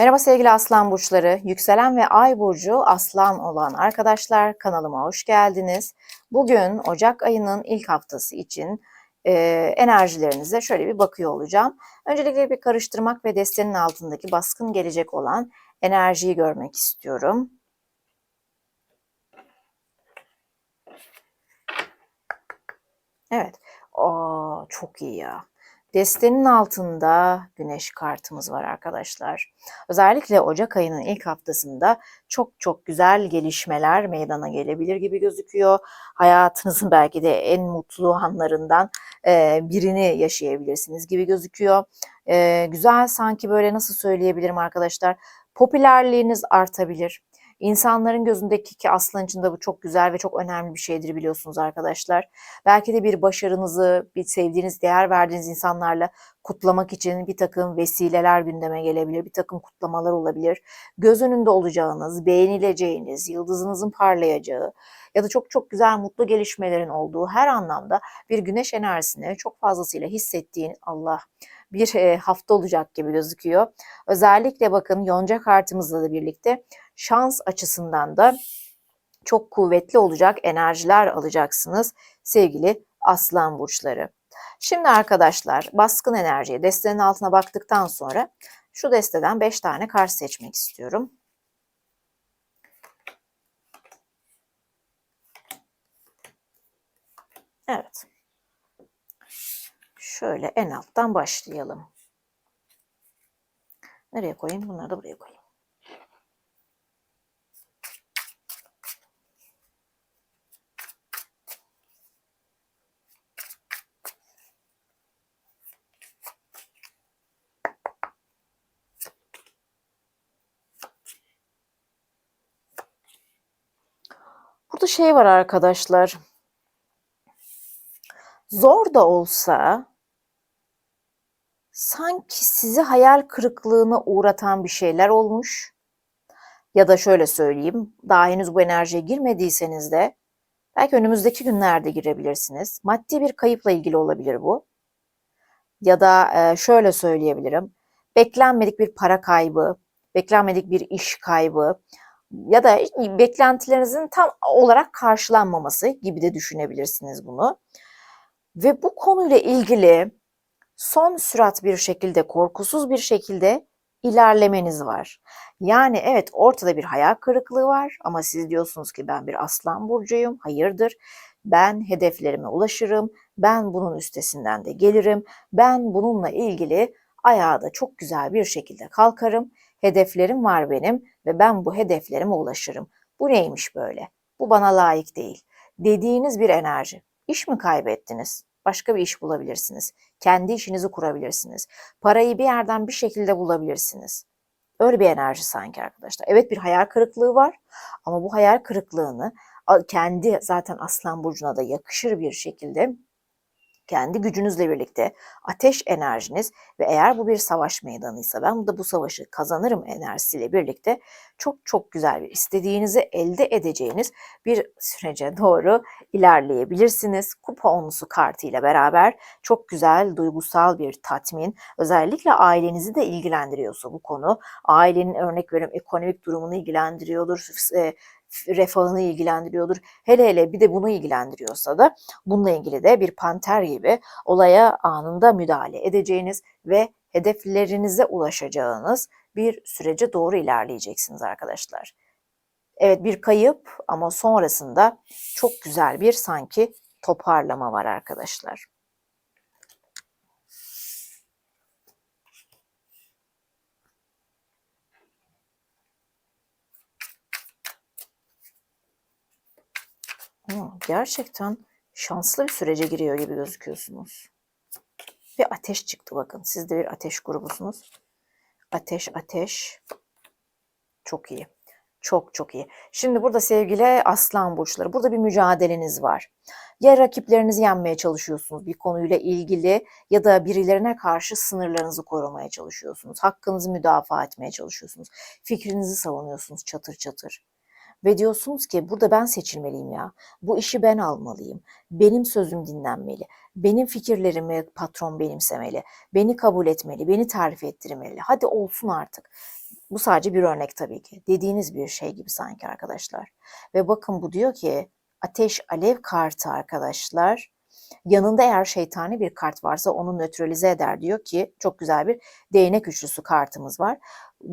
Merhaba sevgili aslan burçları. Yükselen ve ay burcu aslan olan arkadaşlar kanalıma hoş geldiniz. Bugün Ocak ayının ilk haftası için e, enerjilerinize şöyle bir bakıyor olacağım. Öncelikle bir karıştırmak ve destenin altındaki baskın gelecek olan enerjiyi görmek istiyorum. Evet. Aa, çok iyi ya. Destenin altında güneş kartımız var arkadaşlar. Özellikle Ocak ayının ilk haftasında çok çok güzel gelişmeler meydana gelebilir gibi gözüküyor. Hayatınızın belki de en mutlu anlarından e, birini yaşayabilirsiniz gibi gözüküyor. E, güzel sanki böyle nasıl söyleyebilirim arkadaşlar? Popülerliğiniz artabilir. İnsanların gözündeki ki aslan için de bu çok güzel ve çok önemli bir şeydir biliyorsunuz arkadaşlar. Belki de bir başarınızı, bir sevdiğiniz, değer verdiğiniz insanlarla kutlamak için bir takım vesileler gündeme gelebilir, bir takım kutlamalar olabilir. Göz önünde olacağınız, beğenileceğiniz, yıldızınızın parlayacağı ya da çok çok güzel mutlu gelişmelerin olduğu her anlamda bir güneş enerjisini çok fazlasıyla hissettiğin Allah bir e, hafta olacak gibi gözüküyor. Özellikle bakın yonca kartımızla da birlikte şans açısından da çok kuvvetli olacak enerjiler alacaksınız sevgili aslan burçları. Şimdi arkadaşlar baskın enerjiye destenin altına baktıktan sonra şu desteden 5 tane kart seçmek istiyorum. Evet. Şöyle en alttan başlayalım. Nereye koyayım? Bunları da buraya koyayım. Burada şey var arkadaşlar. Zor da olsa sanki sizi hayal kırıklığına uğratan bir şeyler olmuş. Ya da şöyle söyleyeyim, daha henüz bu enerjiye girmediyseniz de belki önümüzdeki günlerde girebilirsiniz. Maddi bir kayıpla ilgili olabilir bu. Ya da e, şöyle söyleyebilirim, beklenmedik bir para kaybı, beklenmedik bir iş kaybı ya da beklentilerinizin tam olarak karşılanmaması gibi de düşünebilirsiniz bunu. Ve bu konuyla ilgili son sürat bir şekilde, korkusuz bir şekilde ilerlemeniz var. Yani evet ortada bir hayal kırıklığı var ama siz diyorsunuz ki ben bir aslan burcuyum. Hayırdır? Ben hedeflerime ulaşırım. Ben bunun üstesinden de gelirim. Ben bununla ilgili ayağa da çok güzel bir şekilde kalkarım. Hedeflerim var benim ve ben bu hedeflerime ulaşırım. Bu neymiş böyle? Bu bana layık değil. Dediğiniz bir enerji. İş mi kaybettiniz? Başka bir iş bulabilirsiniz. Kendi işinizi kurabilirsiniz. Parayı bir yerden bir şekilde bulabilirsiniz. Öyle bir enerji sanki arkadaşlar. Evet bir hayal kırıklığı var ama bu hayal kırıklığını kendi zaten Aslan Burcu'na da yakışır bir şekilde kendi gücünüzle birlikte ateş enerjiniz ve eğer bu bir savaş meydanıysa ben de bu savaşı kazanırım enerjisiyle birlikte çok çok güzel bir istediğinizi elde edeceğiniz bir sürece doğru ilerleyebilirsiniz. Kupa onlusu kartı ile beraber çok güzel duygusal bir tatmin özellikle ailenizi de ilgilendiriyorsa bu konu ailenin örnek veriyorum ekonomik durumunu ilgilendiriyordur refahını ilgilendiriyordur. Hele hele bir de bunu ilgilendiriyorsa da bununla ilgili de bir panter gibi olaya anında müdahale edeceğiniz ve hedeflerinize ulaşacağınız bir sürece doğru ilerleyeceksiniz arkadaşlar. Evet bir kayıp ama sonrasında çok güzel bir sanki toparlama var arkadaşlar. Gerçekten şanslı bir sürece giriyor gibi gözüküyorsunuz. Ve ateş çıktı bakın. Siz de bir ateş grubusunuz. Ateş, ateş. Çok iyi. Çok çok iyi. Şimdi burada sevgili aslan burçları, burada bir mücadeleniz var. Ya rakiplerinizi yenmeye çalışıyorsunuz bir konuyla ilgili ya da birilerine karşı sınırlarınızı korumaya çalışıyorsunuz. Hakkınızı müdafaa etmeye çalışıyorsunuz. Fikrinizi savunuyorsunuz çatır çatır. Ve diyorsunuz ki burada ben seçilmeliyim ya. Bu işi ben almalıyım. Benim sözüm dinlenmeli. Benim fikirlerimi patron benimsemeli. Beni kabul etmeli. Beni tarif ettirmeli. Hadi olsun artık. Bu sadece bir örnek tabii ki. Dediğiniz bir şey gibi sanki arkadaşlar. Ve bakın bu diyor ki ateş alev kartı arkadaşlar. Yanında eğer şeytani bir kart varsa onu nötralize eder diyor ki çok güzel bir değnek üçlüsü kartımız var.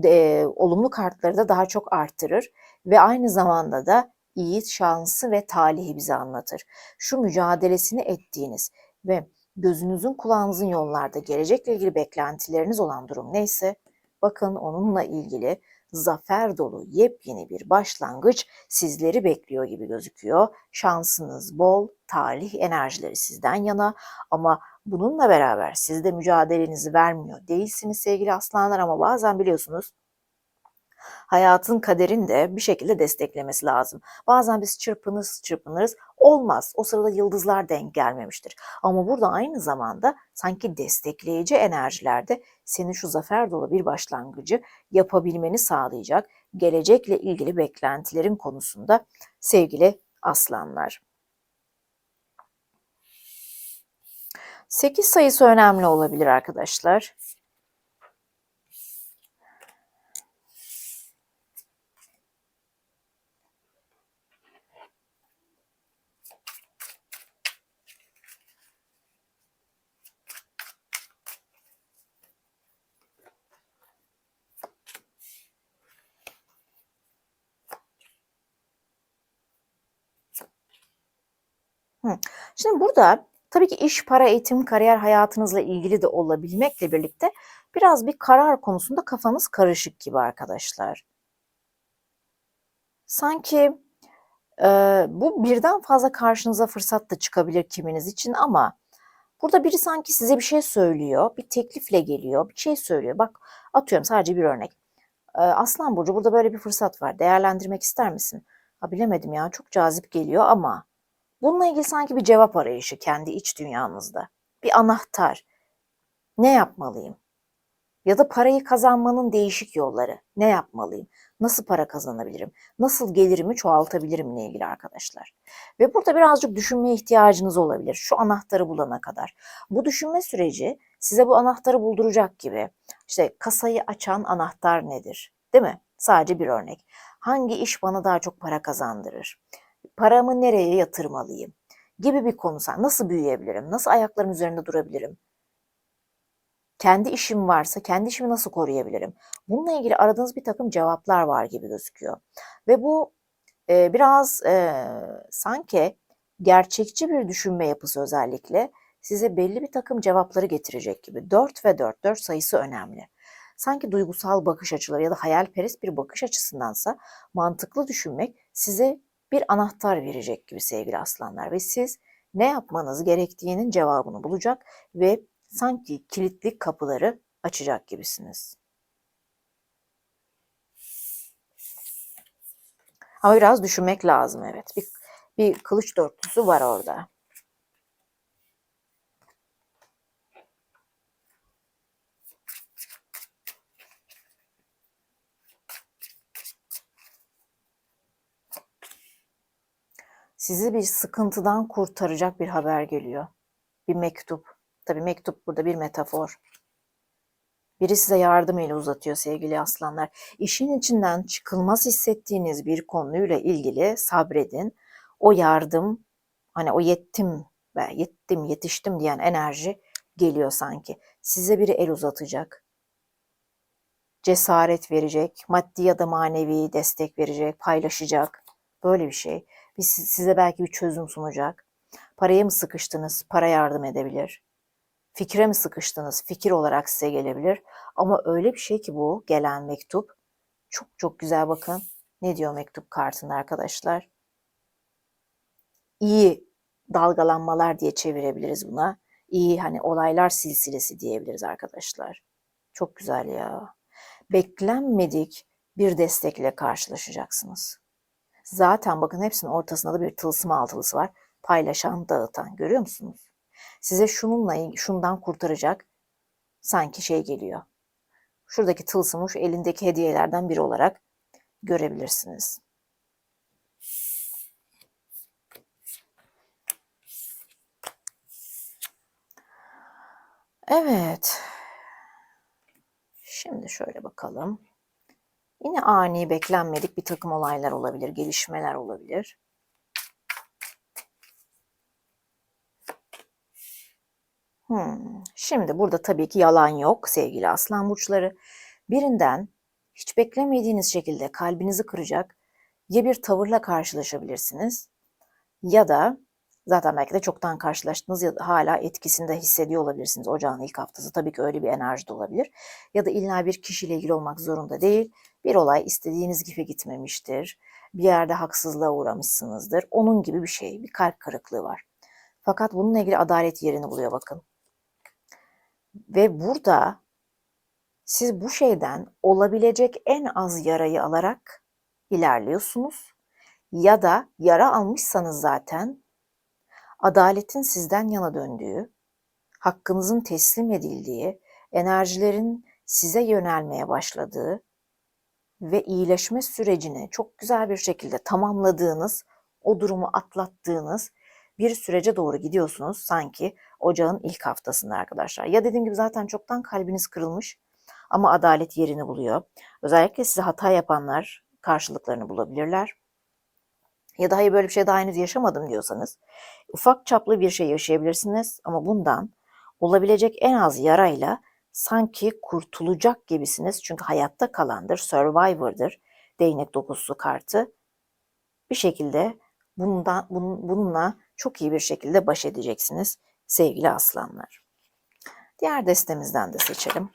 E, olumlu kartları da daha çok arttırır ve aynı zamanda da iyi şansı ve talihi bize anlatır. Şu mücadelesini ettiğiniz ve gözünüzün kulağınızın yollarda gelecekle ilgili beklentileriniz olan durum neyse bakın onunla ilgili zafer dolu yepyeni bir başlangıç sizleri bekliyor gibi gözüküyor. Şansınız bol, talih enerjileri sizden yana ama bununla beraber siz de mücadelenizi vermiyor değilsiniz sevgili aslanlar ama bazen biliyorsunuz hayatın kaderin de bir şekilde desteklemesi lazım. Bazen biz çırpınırız çırpınırız olmaz. O sırada yıldızlar denk gelmemiştir. Ama burada aynı zamanda sanki destekleyici enerjilerde senin şu zafer dolu bir başlangıcı yapabilmeni sağlayacak gelecekle ilgili beklentilerin konusunda sevgili aslanlar. 8 sayısı önemli olabilir arkadaşlar. Şimdi burada tabii ki iş, para, eğitim, kariyer hayatınızla ilgili de olabilmekle birlikte biraz bir karar konusunda kafanız karışık gibi arkadaşlar. Sanki e, bu birden fazla karşınıza fırsat da çıkabilir kiminiz için ama burada biri sanki size bir şey söylüyor, bir teklifle geliyor, bir şey söylüyor. Bak atıyorum sadece bir örnek. E, Aslan Burcu burada böyle bir fırsat var. Değerlendirmek ister misin? Ha bilemedim ya çok cazip geliyor ama Bununla ilgili sanki bir cevap arayışı kendi iç dünyanızda. Bir anahtar. Ne yapmalıyım? Ya da parayı kazanmanın değişik yolları. Ne yapmalıyım? Nasıl para kazanabilirim? Nasıl gelirimi çoğaltabilirim ile ilgili arkadaşlar. Ve burada birazcık düşünmeye ihtiyacınız olabilir. Şu anahtarı bulana kadar. Bu düşünme süreci size bu anahtarı bulduracak gibi. İşte kasayı açan anahtar nedir? Değil mi? Sadece bir örnek. Hangi iş bana daha çok para kazandırır? Paramı nereye yatırmalıyım gibi bir konu. Nasıl büyüyebilirim? Nasıl ayaklarım üzerinde durabilirim? Kendi işim varsa kendi işimi nasıl koruyabilirim? Bununla ilgili aradığınız bir takım cevaplar var gibi gözüküyor. Ve bu e, biraz e, sanki gerçekçi bir düşünme yapısı özellikle size belli bir takım cevapları getirecek gibi. 4 ve 4, 4 sayısı önemli. Sanki duygusal bakış açıları ya da hayalperest bir bakış açısındansa mantıklı düşünmek size bir anahtar verecek gibi sevgili aslanlar ve siz ne yapmanız gerektiğinin cevabını bulacak ve sanki kilitli kapıları açacak gibisiniz. Ama biraz düşünmek lazım evet. Bir, bir kılıç dörtlüsü var orada. Sizi bir sıkıntıdan kurtaracak bir haber geliyor. Bir mektup. Tabii mektup burada bir metafor. Biri size yardım eli uzatıyor sevgili aslanlar. İşin içinden çıkılmaz hissettiğiniz bir konuyla ilgili sabredin. O yardım, hani o yettim ve yettim, yetiştim diyen enerji geliyor sanki. Size biri el uzatacak. Cesaret verecek, maddi ya da manevi destek verecek, paylaşacak. Böyle bir şey size belki bir çözüm sunacak. Paraya mı sıkıştınız? Para yardım edebilir. Fikre mi sıkıştınız? Fikir olarak size gelebilir. Ama öyle bir şey ki bu gelen mektup. Çok çok güzel bakın. Ne diyor mektup kartında arkadaşlar? İyi dalgalanmalar diye çevirebiliriz buna. İyi hani olaylar silsilesi diyebiliriz arkadaşlar. Çok güzel ya. Beklenmedik bir destekle karşılaşacaksınız. Zaten bakın hepsinin ortasında da bir tılsım altılısı var. Paylaşan, dağıtan. Görüyor musunuz? Size şununla şundan kurtaracak sanki şey geliyor. Şuradaki tılsımı şu elindeki hediyelerden biri olarak görebilirsiniz. Evet. Şimdi şöyle bakalım. Yine ani beklenmedik bir takım olaylar olabilir, gelişmeler olabilir. Hmm. Şimdi burada tabii ki yalan yok sevgili aslan burçları. Birinden hiç beklemediğiniz şekilde kalbinizi kıracak ya bir tavırla karşılaşabilirsiniz ya da zaten belki de çoktan karşılaştınız ya da hala etkisinde hissediyor olabilirsiniz ocağın ilk haftası. Tabii ki öyle bir enerji de olabilir. Ya da illa bir kişiyle ilgili olmak zorunda değil. Bir olay istediğiniz gibi gitmemiştir. Bir yerde haksızlığa uğramışsınızdır. Onun gibi bir şey, bir kalp kırıklığı var. Fakat bununla ilgili adalet yerini buluyor bakın. Ve burada siz bu şeyden olabilecek en az yarayı alarak ilerliyorsunuz. Ya da yara almışsanız zaten adaletin sizden yana döndüğü, hakkınızın teslim edildiği, enerjilerin size yönelmeye başladığı ve iyileşme sürecini çok güzel bir şekilde tamamladığınız, o durumu atlattığınız bir sürece doğru gidiyorsunuz sanki ocağın ilk haftasında arkadaşlar. Ya dediğim gibi zaten çoktan kalbiniz kırılmış ama adalet yerini buluyor. Özellikle size hata yapanlar karşılıklarını bulabilirler. Ya da hayır böyle bir şey daha henüz yaşamadım diyorsanız ufak çaplı bir şey yaşayabilirsiniz ama bundan olabilecek en az yarayla sanki kurtulacak gibisiniz. Çünkü hayatta kalandır, survivor'dır değnek dokusu kartı. Bir şekilde bundan, bununla çok iyi bir şekilde baş edeceksiniz sevgili aslanlar. Diğer destemizden de seçelim.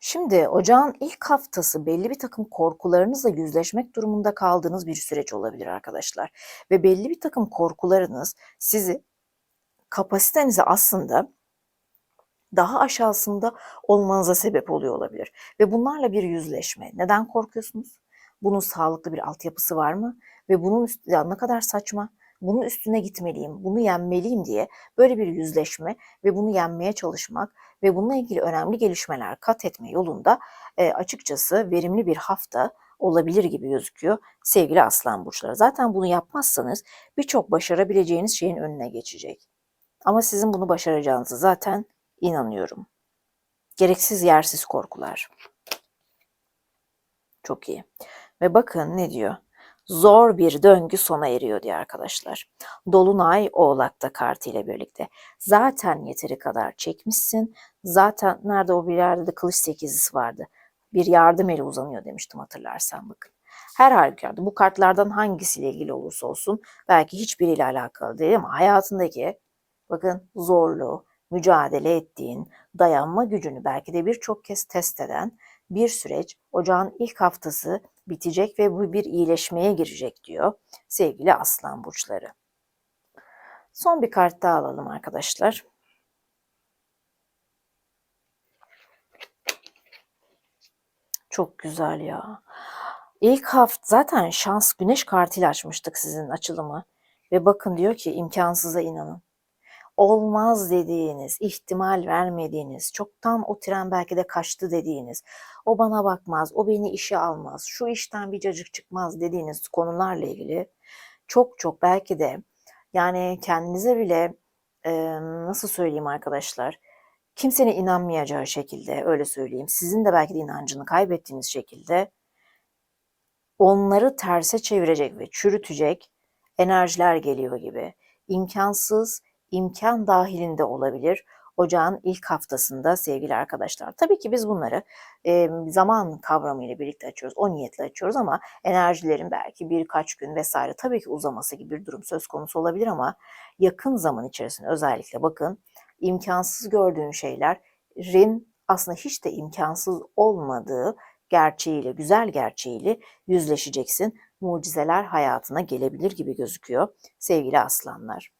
Şimdi ocağın ilk haftası belli bir takım korkularınızla yüzleşmek durumunda kaldığınız bir süreç olabilir arkadaşlar. Ve belli bir takım korkularınız sizi kapasitenizi aslında daha aşağısında olmanıza sebep oluyor olabilir. Ve bunlarla bir yüzleşme. Neden korkuyorsunuz? Bunun sağlıklı bir altyapısı var mı? Ve bunun üstü, ne kadar saçma, bunun üstüne gitmeliyim, bunu yenmeliyim diye böyle bir yüzleşme ve bunu yenmeye çalışmak ve bununla ilgili önemli gelişmeler kat etme yolunda e, açıkçası verimli bir hafta olabilir gibi gözüküyor sevgili aslan burçları. Zaten bunu yapmazsanız birçok başarabileceğiniz şeyin önüne geçecek. Ama sizin bunu başaracağınızı zaten inanıyorum. Gereksiz yersiz korkular. Çok iyi. Ve bakın ne diyor? Zor bir döngü sona eriyor diye arkadaşlar. Dolunay Oğlak'ta kartı ile birlikte. Zaten yeteri kadar çekmişsin. Zaten nerede o bir yerde de kılıç sekizlisi vardı. Bir yardım eli uzanıyor demiştim hatırlarsan bakın. Her halükarda bu kartlardan hangisiyle ilgili olursa olsun belki hiçbiriyle alakalı değil ama hayatındaki bakın zorluğu, mücadele ettiğin, dayanma gücünü belki de birçok kez test eden bir süreç ocağın ilk haftası bitecek ve bu bir iyileşmeye girecek diyor sevgili aslan burçları. Son bir kart daha alalım arkadaşlar. Çok güzel ya. İlk hafta zaten şans güneş kartıyla açmıştık sizin açılımı. Ve bakın diyor ki imkansıza inanın olmaz dediğiniz, ihtimal vermediğiniz, çoktan o tren belki de kaçtı dediğiniz, o bana bakmaz, o beni işe almaz, şu işten bir cacık çıkmaz dediğiniz konularla ilgili çok çok belki de yani kendinize bile e, nasıl söyleyeyim arkadaşlar, kimsenin inanmayacağı şekilde öyle söyleyeyim, sizin de belki de inancını kaybettiğiniz şekilde onları terse çevirecek ve çürütecek enerjiler geliyor gibi. İmkansız, imkan dahilinde olabilir. Ocağın ilk haftasında sevgili arkadaşlar. Tabii ki biz bunları e, zaman kavramıyla birlikte açıyoruz. O niyetle açıyoruz ama enerjilerin belki birkaç gün vesaire tabii ki uzaması gibi bir durum söz konusu olabilir ama yakın zaman içerisinde özellikle bakın imkansız gördüğün şeylerin aslında hiç de imkansız olmadığı gerçeğiyle, güzel gerçeğiyle yüzleşeceksin. Mucizeler hayatına gelebilir gibi gözüküyor sevgili aslanlar.